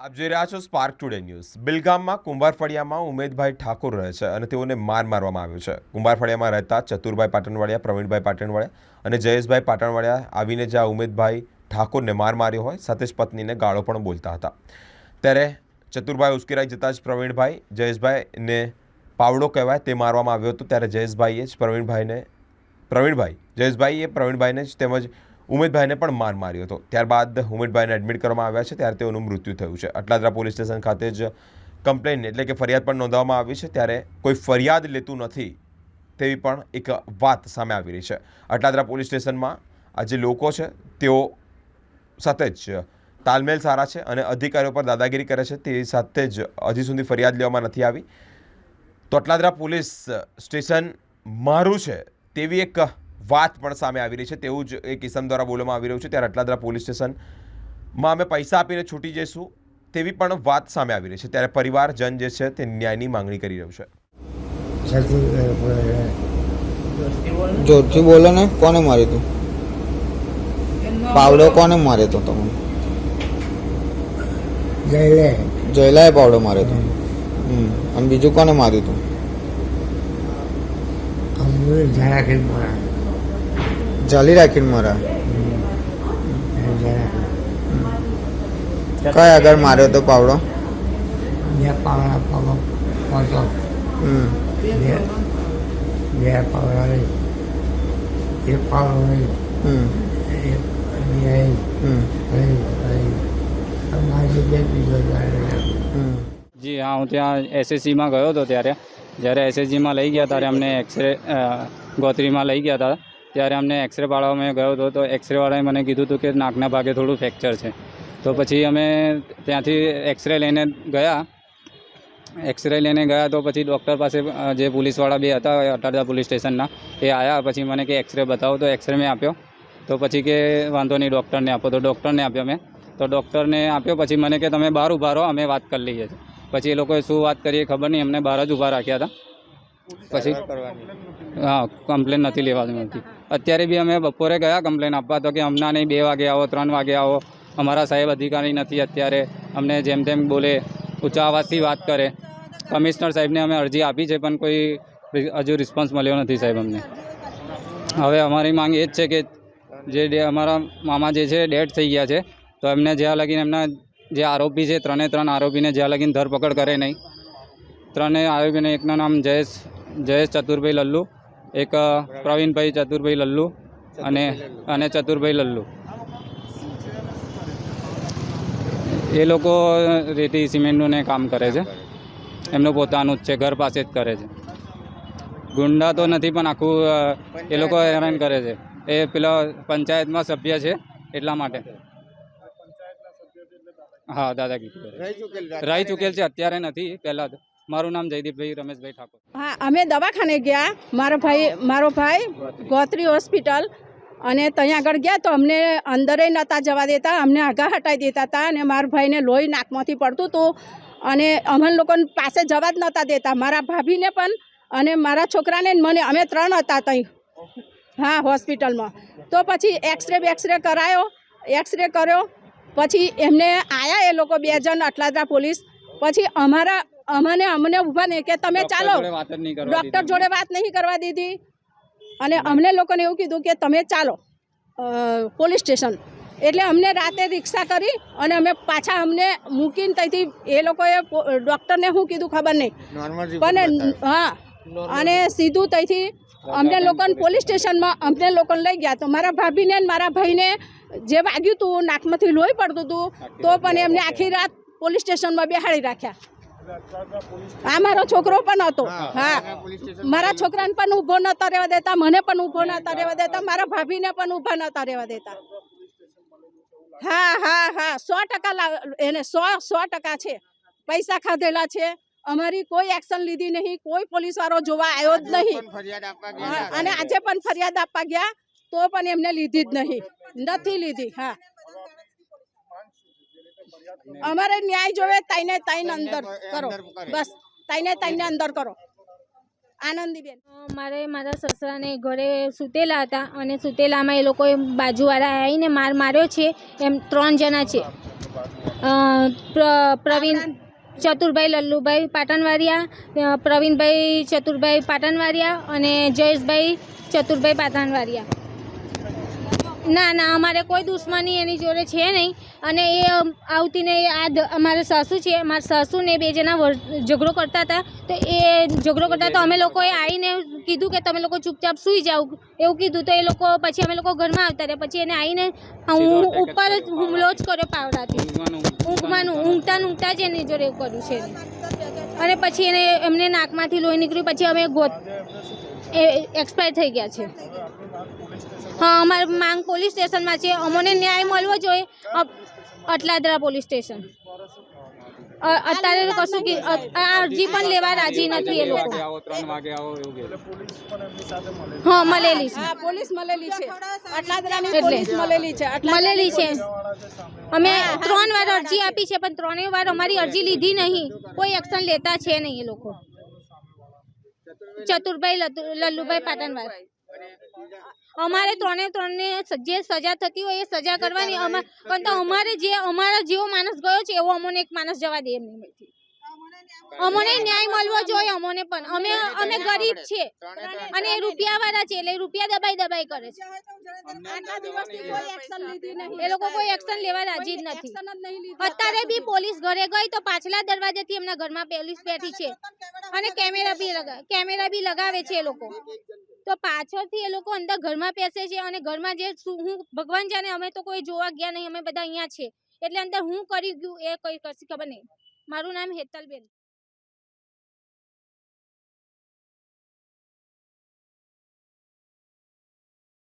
આપ જોઈ રહ્યા છો સ્પાર્ક ટુડે ન્યૂઝ બિલગામમાં કુંભારફળિયામાં ઉમેદભાઈ ઠાકોર રહે છે અને તેઓને માર મારવામાં આવ્યો છે. કુંભારફળિયામાં રહેતા ચતુરભાઈ પાટણવાડિયા, પ્રવીણભાઈ પાટણવાડિયા અને જયેશભાઈ પાટણવાડિયા આવીને જ્યાં ઉમેદભાઈ ઠાકોરને માર માર્યો હોય, સાથે જ પત્નીને ગાળો પણ બોલતા હતા. ત્યારે ચતુરભાઈ ઉશ્કેરાઈ જતાં જ પ્રવીણભાઈ જયેશભાઈને પાવડો કહેવાય તે મારવામાં આવ્યો હતો. ત્યારે જયેશભાઈએ જ પ્રવીણભાઈને, પ્રવીણભાઈ, જયેશભાઈએ પ્રવીણભાઈને જ તેમજ ઉમેદભાઈને પણ માર માર્યો હતો. ત્યારબાદ ઉમેદભાઈને એડમિટ કરવામાં આવ્યા છે, ત્યારે તેઓનું મૃત્યુ થયું છે. અટલાદરા પોલીસ સ્ટેશન ખાતે જ કમ્પ્લેન એટલે કે ફરિયાદ પણ નોંધવામાં આવી છે, ત્યારે કોઈ ફરિયાદ લેતું નથી તેવી પણ એક વાત સામે આવી રહી છે. અટલાદરા પોલીસ સ્ટેશનમાં આ જે લોકો છે, તેઓ સાથે જ તાલમેલ સારા છે અને અધિકારીઓ પર દાદાગીરી કરે છે તે સાથે જ હજી સુધી ફરિયાદ લેવામાં નથી આવી. તો અટલાદરા પોલીસ સ્ટેશન મારું છે, તેવી એક વાત પણ સામે આવી રહી છે. તેવું જ એક કિસમ દ્વારા બોલવામાં આવી રહ્યું છે. ત્યારે અટલાદરા પોલીસ સ્ટેશનમાં અમે પૈસા આપીને છૂટી જઈશું તેવી પણ વાત સામે આવી રહી છે. ત્યારે પરિવારજન જે છે તે ન્યાયની માંગણી કરી રહ્યું છે. જોરથી બોલો ને. કોને માર્યું તું? પાવડો કોને માર્યો તો તમે જયલાએ પાવડો માર્યો તો. હમ. અને બીજું કોને માર્યું તું? અમૂલ જરાકી મારા જાલી રાખીને મારા જરાકી કઈ આગળ માર્યો તો પાવડો બે પાવડા પગ પહોંચો હમ બે બે પાવડા લઈ એક પાવડો લઈ હમ એક બે હમ લઈ લઈ અમારી બે બીજો જાય હમ જી હા હું ત્યાં એસએસસીમાં ગયો હતો ત્યારે જ્યારે એસએસજીમાં લઈ ગયા ત્યારે અમને એક્સરે અ, ગોત્રીમાં લઈ ગયા હતા ત્યારે અમને એક્સરે પાડવામાં ગયો હતો. તો એક્સરે વાળાએ મને કીધું હતું કે નાકના ભાગે થોડું ફ્રેક્ચર છે. તો પછી અમે ત્યાંથી એક્સરે લઈને ગયા. એક્સરે લઈને ગયા તો પછી ડૉક્ટર પાસે જે પોલીસવાળા બે હતા અટારદા પોલીસ સ્ટેશનના, એ આવ્યા પછી મને કે એક્સરે બતાવો. તો એક્સરે મેં આપ્યો. તો પછી કે વાંધો નહીં ડૉક્ટરને આપો. તો ડૉક્ટરને આપ્યો મેં. તો ડૉક્ટરને આપ્યો. પછી મને કે તમે બહાર ઊભા રહો. અમે વાત કરી લઈએ છીએ. પછી એ લોકોએ શું વાત કરીએ ખબર નહીં. અમને બહાર જ ઊભા રાખ્યા હતા. પછી હા કમ્પ્લેન નથી લેવાની હતી અત્યારે બી અમે બપોરે ગયા કમ્પ્લેન આપવા તો કે હમણાં નહીં બે વાગે આવો ત્રણ વાગે આવો. અમારા સાહેબ અધિકારી નથી અત્યારે. અમને જેમ તેમ બોલે ઊંચા અવાજથી વાત કરે. કમિશનર સાહેબને અમે અરજી આપી છે પણ કોઈ હજુ રિસ્પોન્સ મળ્યો નથી સાહેબ અમને. હવે અમારી માંગ એ જ છે કે જે અમારા મામા જે છે ડેડ થઈ ગયા છે. તો એમને જ્યાં લગીને એમના જે આરોપી છે ત્રણે ત્રણ આરોપીને જ્યાં લગીને ધરપકડ કરે નહીં. ત્રણે આરોપીને એકનું નામ જયેશ જયેશ ચતુરભાઈ લલ્લુ. એક પ્રવીણભાઈ ચતુરભાઈ લલ્લુ અને અને ચતુરભાઈ લલ્લુ. એ લોકો રેતી સિમેન્ટનું ને કામ કરે છે. એમનું પોતાનું જ છે ઘર પાસે જ કરે છે. ગુંડા તો નથી પણ આખું એ લોકો હેરાન કરે છે. એ પેલા પંચાયતમાં સભ્ય છે એટલા માટે. હા દાદાગીરી રહી ચૂકેલ છે અત્યારે નથી પહેલાં મારું નામ જયદીપભાઈ રમેશભાઈ ઠાકોર. હા, અમે દવાખાને ગયા. મારો ભાઈ મારો ભાઈ ગોત્રી હોસ્પિટલ અને ત્યાં આગળ ગયા તો અમને અંદરે નહોતા જવા દેતા, અમને આગા હટાવી દેતા હતા અને મારા ભાઈને લોહી નાકમાંથી પડતું હતું અને અમને લોકોને પાસે જવા જ નહોતા દેતા. મારા ભાભીને પણ અને મારા છોકરાને મને, અમે ત્રણ હતા ત્યાં હા, હોસ્પિટલમાં. તો પછી એક્સરે બેક્સરે કરાયો, એક્સરે કર્યો. પછી એમને આયા એ લોકો બે જણ, અટલાદરા પોલીસ. પછી અમારા અમને અમને ઊભા નહીં કે તમે ચાલો. ડૉક્ટર જોડે વાત નહીં કરવા દીધી. અને અમને લોકોને એવું કીધું કે તમે ચાલો પોલીસ સ્ટેશન. એટલે અમને રાતે રિક્ષા કરી અને અમે પાછા અમને મૂકીને ત્યાંથી એ લોકોએ ડૉક્ટરને શું કીધું ખબર નહીં. પણ હા અને સીધું ત્યાંથી અમને લોકોને પોલીસ સ્ટેશનમાં અમને લોકોને લઈ ગયા. તો મારા ભાભીને મારા ભાઈને જે વાગ્યું હતું નાકમાંથી લોહી પડતું હતું તો પણ એમને આખી રાત પોલીસ સ્ટેશનમાં બેહાડી રાખ્યા. આ મારો છોકરો પણ હતો. હા. મારા છોકરાને પણ ઊભો નતા રહેવા દેતા મને પણ ઊભો નતા રહેવા દેતા મારા ભાભીને પણ ઊભા નતા રહેવા દેતા. હા હા હા. સો ટકા એને સો સો ટકા છે. પૈસા ખાધેલા છે. અમારી કોઈ એક્શન લીધી નહીં. કોઈ પોલીસ વાળો જોવા આવ્યો જ નહીં. અને આજે પણ ફરિયાદ આપવા ગયા તો પણ એમને લીધી જ નહીં. નથી લીધી હા. અમારે ન્યાય જોવે તઈને તઈને અંદર કરો. બસ તઈને તઈને અંદર કરો. આનંદીબેન. મારે મારા સસરાને ઘરે સૂતેલા હતા અને સૂતેલામાં એ લોકોએ બાજુવાળા આવીને માર માર્યો છે. એમ ત્રણ જણા છે. પ્રવીણ ચતુરભાઈ લલ્લુભાઈ પાટણવારિયા પ્રવીણભાઈ ચતુરભાઈ પાટણવારિયા અને જયેશભાઈ ચતુરભાઈ પાટણવારિયા. ના ના અમારે કોઈ દુશ્મની એની જોડે છે નહીં. અને એ આવતીને આ અમારે સાસુ છે મારા સાસુને બે જણા ઝઘડો કરતા હતા. તો એ ઝઘડો કરતા તો અમે લોકોએ આવીને કીધું કે તમે લોકો ચૂપચાપ સૂઈ જાઓ. એવું કીધું તો એ લોકો પછી અમે લોકો ઘરમાં આવતા રહ્યા પછી એને આવીને હું ઉપર જ હુમલો જ કર્યો પાવડાથી. ઊંઘમાં ઊંઘતા ઊંઘતા જ એની જોડે એવું કર્યું છે. અને પછી એને એમને નાકમાંથી લોહી નીકળ્યું પછી અમે ગોત એ એક્સપાયર થઈ ગયા છે. હા અમારી માંગ પોલીસ સ્ટેશનમાં છે. અમને ન્યાય મળવો જોઈએ. Atladara police station. અત્યારે કશું કે આ અરજી પણ લેવા રાજી નથી એ લોકો. આવો ત્રણ વાગે આવો એવું કહે હા મળેલી છે. પોલીસ મળેલી છે. અટલાદરાની પોલીસ મળેલી છે. મળેલી છે. અમે ત્રણ વાર અરજી આપી છે પણ ત્રણેય વાર અમારી અરજી લીધી નહીં. કોઈ એક્શન લેતા છે નહીં એ લોકો. ચતુરભાઈ લલ્લુભાઈ પાટણવાર અમારે ત્રણે ત્રણને જે સજા થતી હોય એ સજા કરવાની અમા- પણ તો અમારે જે અમારા જેવો માણસ ગયો છે એવો અમને એક માણસ જવા દે એમ નહીં અમને ન્યાય મળવો જોઈએ અમને પણ. અમે અમે ગરીબ છે. અને એ રૂપિયા વાળા છે એટલે રૂપિયા દબાઈ દબાઈ કરે છે. આટલા દિવસથી કોઈ એક્શન લીધી નહીં. એ લોકો કોઈ એક્શન લેવા રાજી જ નથી. એક્શન જ નહીં લીધી. અત્યારે બી પોલીસ ઘરે ગઈ તો પાછલા દરવાજેથી એમના ઘરમાં પોલીસ બેઠી છે. અને કેમેરા બી લગા કેમેરા બી લગાવે છે એ લોકો. તો પાછળથી એ લોકો અંદર ઘરમાં બેસે છે અને ઘરમાં જે હું ભગવાન જાણે અમે તો કોઈ જોવા ગયા નહીં, અમે બધા અહીંયા છે. એટલે અંદર હું કરી ગયું એ કોઈ કશી ખબર નહીં. મારું નામ હેતલબેન.